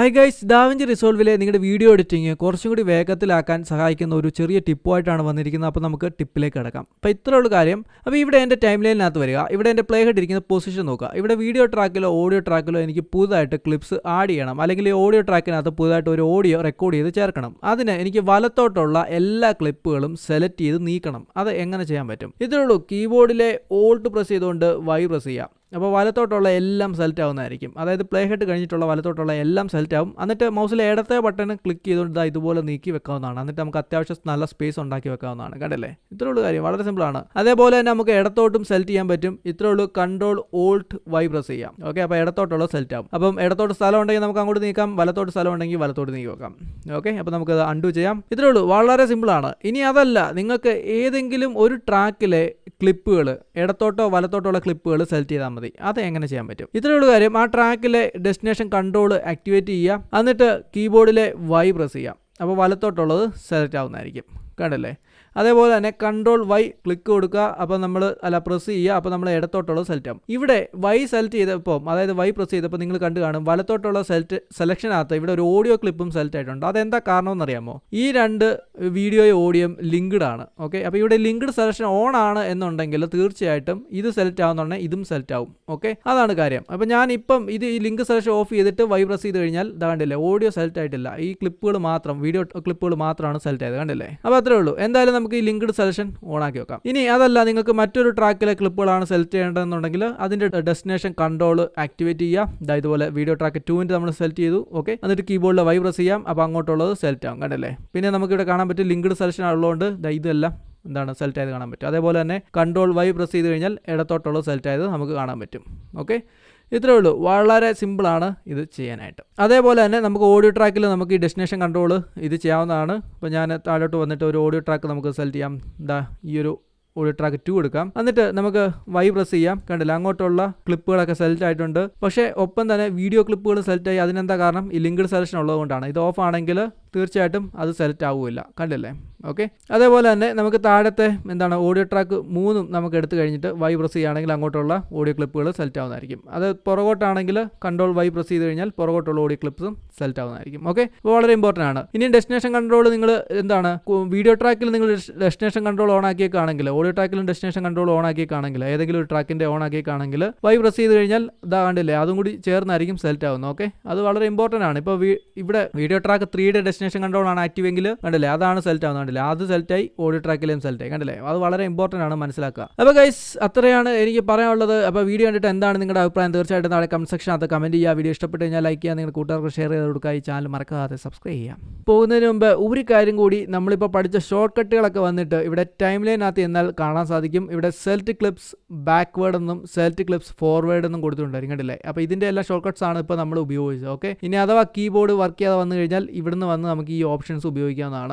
High guys da Vinci റിസോൾവിലെ നിങ്ങളുടെ video editing കുറച്ചും കൂടി വേഗത്തിലാക്കാൻ സഹായിക്കുന്ന ഒരു ചെറിയ ടിപ്പുമായിട്ടാണ് വന്നിരിക്കുന്നത്. അപ്പോൾ നമുക്ക് ടിപ്പിലേക്ക് കിടക്കാം. അപ്പോൾ ഇത്രയുള്ള കാര്യം. അപ്പോൾ ഇവിടെ എന്റെ ടൈം ലൈനിനകത്ത് വരിക. ഇവിടെ എന്റെ പ്ലേ ഹെഡ് ഇരിക്കുന്ന പൊസിഷൻ നോക്കുക. ഇവിടെ വീഡിയോ ട്രാക്കിലോ ഓഡിയോ ട്രാക്കിലോ എനിക്ക് പുതുതായിട്ട് ക്ലിപ്സ് ആഡ് ചെയ്യണം. അല്ലെങ്കിൽ ഓഡിയോ ട്രാക്കിനകത്ത് പുതുതായിട്ട് ഒരു ഓഡിയോ റെക്കോർഡ് ചെയ്ത് ചേർക്കണം. അതിന് എനിക്ക് വലത്തോട്ടുള്ള എല്ലാ ക്ലിപ്പുകളും സെലക്ട് ചെയ്ത് നീക്കണം. അത് എങ്ങനെ ചെയ്യാൻ പറ്റും? ഇത്രയുള്ളൂ കീബോർഡിലെ ഓൾട്ട് പ്രസ് ചെയ്തുകൊണ്ട് വൈ പ്രസ് ചെയ്യാം. അപ്പോൾ വലത്തോട്ടുള്ള എല്ലാം സെലക്ട് ആവുന്നതായിരിക്കും. അതായത് പ്ലേ ഹെഡ് കഴിഞ്ഞിട്ടുള്ള വലത്തോട്ടുള്ള എല്ലാം സെലക്ട് ആവും. എന്നിട്ട് മൗസിലെ ഇടത്തെ ബട്ടൺ ക്ലിക്ക് ചെയ്തുകൊണ്ട് ഇതാ ഇതുപോലെ നീക്കി വെക്കാവുന്നതാണ്. എന്നിട്ട് നമുക്ക് അത്യാവശ്യം നല്ല സ്പേസ് ഉണ്ടാക്കി വെക്കാവുന്നതാണ്. കണ്ടല്ലേ? ഇത്രയുള്ള കാര്യം. വളരെ സിമ്പിളാണ് അതേപോലെ തന്നെ നമുക്ക് ഇടത്തോട്ടും സെലക്ട് ചെയ്യാൻ പറ്റും. ഇത്രയുള്ളൂ കൺട്രോൾ ഓൾട്ട് വൈ പ്രസ് ചെയ്യാം. ഓക്കെ അപ്പോൾ ഇടത്തോട്ടുള്ള സെലക്ട് ആവും. അപ്പം ഇടത്തോട്ട് സ്ഥലം ഉണ്ടെങ്കിൽ നമുക്ക് അങ്ങോട്ട് നീക്കാം. വലത്തോട്ട് സ്ഥലം ഉണ്ടെങ്കിൽ വലത്തോട്ട് നീക്കി വെക്കാം. ഓക്കെ അപ്പോൾ നമുക്ക് അത് അൺഡു ചെയ്യാം. ഇത്രേ ഉള്ളൂ. വളരെ സിമ്പിളാണ് ഇനി അതല്ല. നിങ്ങൾക്ക് ഏതെങ്കിലും ഒരു ട്രാക്കിലെ ക്ലിപ്പുകൾ ഇടത്തോട്ടോ വലത്തോട്ടോ ഉള്ള ക്ലിപ്പുകൾ സെലക്ട് ചെയ്താൽ മതി. അത് എങ്ങനെ ചെയ്യാൻ പറ്റും? ഇത്രയുള്ള കാര്യം. ആ ട്രാക്കിലെ ഡെസ്റ്റിനേഷൻ കൺട്രോൾ ആക്ടിവേറ്റ് ചെയ്യുക. എന്നിട്ട് കീബോർഡിലെ വൈ പ്രസ് ചെയ്യാം അപ്പോൾ വലത്തോട്ടുള്ളത് സെലക്ട് ആവുന്നതായിരിക്കും. കണ്ടല്ലേ? അതേപോലെ തന്നെ കൺട്രോൾ വൈ ക്ലിക്ക് കൊടുക്കുക. അപ്പോൾ നമ്മൾ അല്ല പ്രസ് ചെയ്യുക. അപ്പോൾ നമ്മൾ ഇടത്തോട്ടുള്ള സെലക്ട് ആവും. ഇവിടെ വൈ സെലക്ട് ചെയ്തപ്പോൾ അതായത് വൈ പ്രസ് ചെയ്തപ്പോൾ നിങ്ങൾ കണ്ടു കാണും വലത്തോട്ടുള്ള സെലക്ട് സെലക്ഷനകത്ത് ഇവിടെ ഒരു ഓഡിയോ ക്ലിപ്പും സെലക്ട് ആയിട്ടുണ്ട്. അതെന്താ കാരണം എന്നറിയാമോ ഈ രണ്ട് വീഡിയോയും ഓഡിയോയും ലിങ്ക്ഡ് ആണ്. ഓക്കെ അപ്പോൾ ഇവിടെ ലിങ്ക്ഡ് സെലക്ഷൻ ഓൺ ആണ് എന്നുണ്ടെങ്കിൽ തീർച്ചയായിട്ടും ഇത് സെലക്ട് ആവുന്നുണ്ടെങ്കിൽ ഇതും സെലക്ട് ആവും. ഓക്കെ അതാണ് കാര്യം. അപ്പോൾ ഞാൻ ഇപ്പം ഇത് ഈ ലിങ്ക് സെലക്ഷൻ ഓഫ് ചെയ്തിട്ട് വൈ പ്രസ് ചെയ്ത് കഴിഞ്ഞാൽ ഇതാ കണ്ടില്ലേ ഓഡിയോ സെലക്ട് ആയിട്ടില്ല. ഈ ക്ലിപ്പുകൾ മാത്രം വീഡിയോ ക്ലിപ്പുകൾ മാത്രമാണ് സെലക്ട് ആയത്. കണ്ടില്ലേ? അപ്പോൾ അത്രേ ഉള്ളൂ. എന്തായാലും നമുക്ക് ഈ ലിങ്ക്ഡ് സെലക്ഷൻ ഓൺ ആക്കി വെക്കാം. ഇനി അതല്ല നിങ്ങൾക്ക് മറ്റൊരു ട്രാക്കിലെ ക്ലിപ്പുകളാണ് സെലക്ട് ചെയ്യേണ്ടതെന്നുണ്ടെങ്കിൽ അതിന്റെ ഡെസ്റ്റിനേഷൻ കൺട്രോൾ ആക്ടിവേറ്റ് ചെയ്യാം ഇതാ ഇതുപോലെ വീഡിയോ ട്രാക്ക് ടുവിന്റെ നമ്മൾ സെലക്ട് ചെയ്തു ഓക്കെ? എന്നിട്ട് കീബോർഡിൽ വൈ പ്രസ് ചെയ്യാം അപ്പോൾ അങ്ങോട്ടുള്ളത് സെലക്ട് ആവും കണ്ടല്ലേ? പിന്നെ നമുക്ക് ഇവിടെ കാണാൻ പറ്റും ലിങ്ക്ഡ് സെലക്ഷൻ ഉള്ളതുകൊണ്ട് ഇതെല്ലാം എന്താണ് സെലക്ട് ആയത് കാണാൻ പറ്റും. അതേപോലെ തന്നെ കൺട്രോൾ വൈ പ്രസ് ചെയ്ത് കഴിഞ്ഞാൽ ഇടത്തോട്ടുള്ളത് സെലക്ട് ആയത് നമുക്ക് കാണാൻ പറ്റും ഓക്കെ? ഇത്രേ ഉള്ളൂ. വളരെ സിമ്പിളാണ് ഇത് ചെയ്യാനായിട്ട്. അതേപോലെ തന്നെ നമുക്ക് ഓഡിയോ ട്രാക്കിൽ നമുക്ക് ഈ ഡെസ്റ്റിനേഷൻ കൺട്രോൾ ഇത് ചെയ്യാവുന്നതാണ്. ഇപ്പോൾ ഞാൻ താഴോട്ട് വന്നിട്ട് ഒരു ഓഡിയോ ട്രാക്ക് നമുക്ക് സെലക്ട് ചെയ്യാം. എന്താ ഈ ഒരു ഓഡിയോ ട്രാക്ക് ടു എടുക്കാം. എന്നിട്ട് നമുക്ക് വൈ പ്രസ് ചെയ്യാം. കണ്ടില്ല? അങ്ങോട്ടുള്ള ക്ലിപ്പുകളൊക്കെ സെലക്ട് ആയിട്ടുണ്ട്. പക്ഷേ ഒപ്പം തന്നെ വീഡിയോ ക്ലിപ്പുകൾ സെലക്ട് ആയി. അതിനെന്താ കാരണം? ഈ ലിങ്ക്ഡ് സെലക്ഷൻ ഉള്ളതുകൊണ്ടാണ്. ഇത് ഓഫ് ആണെങ്കിൽ തീർച്ചയായിട്ടും അത് സെലക്ട് ആവുമില്ല കണ്ടില്ലേ? ഓക്കെ അതേപോലെ തന്നെ നമുക്ക് താഴത്തെ എന്താണ് ഓഡിയോ ട്രാക്ക് മൂന്നും നമുക്ക് എടുത്തു കഴിഞ്ഞിട്ട് വൈ പ്രസ് ചെയ്യുകയാണെങ്കിൽ അങ്ങോട്ടുള്ള ഓഡിയോ ക്ലിപ്പുകൾ സെലക്ട് ആവുന്നതായിരിക്കും. അത് പുറകോട്ടാണെങ്കിൽ കൺട്രോൾ വൈ പ്രസ് ചെയ്ത് കഴിഞ്ഞാൽ പുറകോട്ടുള്ള ഓഡിയോ ക്ലിപ്സും സെലക്ട് ആവുന്നതായിരിക്കും. ഓക്കെ അപ്പോൾ വളരെ ഇമ്പോർട്ടന്റ് ആണ്. ഇനി ഡെസ്റ്റിനേഷൻ കൺട്രോൾ നിങ്ങൾ എന്താണ്? വീഡിയോ ട്രാക്കിൽ നിങ്ങൾ ഡെസ്റ്റിനേഷൻ കൺട്രോൾ ഓൺ ആക്കിയേക്കാണെങ്കിൽ ഓഡിയോ ട്രാക്കിലും ഡെസ്റ്റിനേഷൻ കൺട്രോൾ ഓൺ ആക്കിയേക്കാണെങ്കിൽ ഏതെങ്കിലും ഒരു ട്രാക്കിന്റെ ഓൺ ആക്കിയേക്കാണെങ്കിൽ വൈ പ്രസ് ചെയ്ത് കഴിഞ്ഞാൽ ഇതാ കണ്ടില്ലേ അതും കൂടി ചേർന്നായിരിക്കും സെലക്ട് ആവുന്നത്. ഓക്കെ അത് വളരെ ഇമ്പോർട്ടന്റ് ആണ്. ഇപ്പോൾ ഇവിടെ വീഡിയോ ട്രാക്ക് ത്രീയുടെ ഡെസ്റ്റിനേഷൻ കൺട്രോൾ ആണ് ആക്റ്റീവ് എങ്കിൽ കണ്ടില്ലേ അതാണ് സെലക്ട് ആവുന്നത്. കണ്ടില്ലേ. അത് സെലക്ട് ആയി ഓഡിയോ ട്രാക്കിലെയും സെലക്ട് ആയി. കണ്ടില്ലേ? അത് വളരെ ഇമ്പോർട്ടന്റ് ആണ് മനസ്സിലാക്കുക. അപ്പോൾ ഗൈസ് അത്രയാണ് എനിക്ക് പറയാനുള്ളത്. അപ്പോൾ വീഡിയോ കണ്ടിട്ട് എന്താണ് നിങ്ങളുടെ അഭിപ്രായം? തീർച്ചയായിട്ടും നാളെ കമന്റ് സെക്ഷൻ അത് കമന്റ് ചെയ്യുക. വീഡിയോ ഇഷ്ടപ്പെട്ട് കഴിഞ്ഞാൽ ലൈക്ക് ചെയ്യുക. നിങ്ങളുടെ കൂട്ടുകാർക്ക് ഷെയർ ചെയ്ത് കൊടുക്കുക. ഈ ചാനൽ മറക്കാതെ സബ്സ്ക്രൈബ് ചെയ്യാം പോകുന്നതിന് മുമ്പ് ഒരു കാര്യം കൂടി നമ്മളിപ്പോൾ പഠിച്ച ഷോർട്ട് കട്ടുകളൊക്കെ വന്നിട്ട് ഇവിടെ ടൈം ലൈനകത്ത് എന്നാൽ കാണാൻ സാധിക്കും. ഇവിടെ സെൽറ്റ് ക്ലിപ്സ് ബാക്ക്വേഡ് എന്നും സെൽറ്റ് ക്ലിപ്സ് ഫോർവേഡ് എന്നും കൊടുത്തിട്ടുണ്ടായിരുന്നു കണ്ടില്ലേ? അപ്പോൾ ഇതിന്റെ എല്ലാ ഷോർട്ട് കട്ട്സ് ആണ് ഇപ്പോൾ നമ്മൾ ഉപയോഗിച്ചത്. ഓക്കെ ഇനി അഥവാ കീബോർഡ് വർക്ക് ചെയ്യാതെ വന്നു കഴിഞ്ഞാൽ ഇവിടുന്ന് വന്ന് നമുക്ക് ഈ ഓപ്ഷൻസ് ഉപയോഗിക്കാവുന്നതാണ്.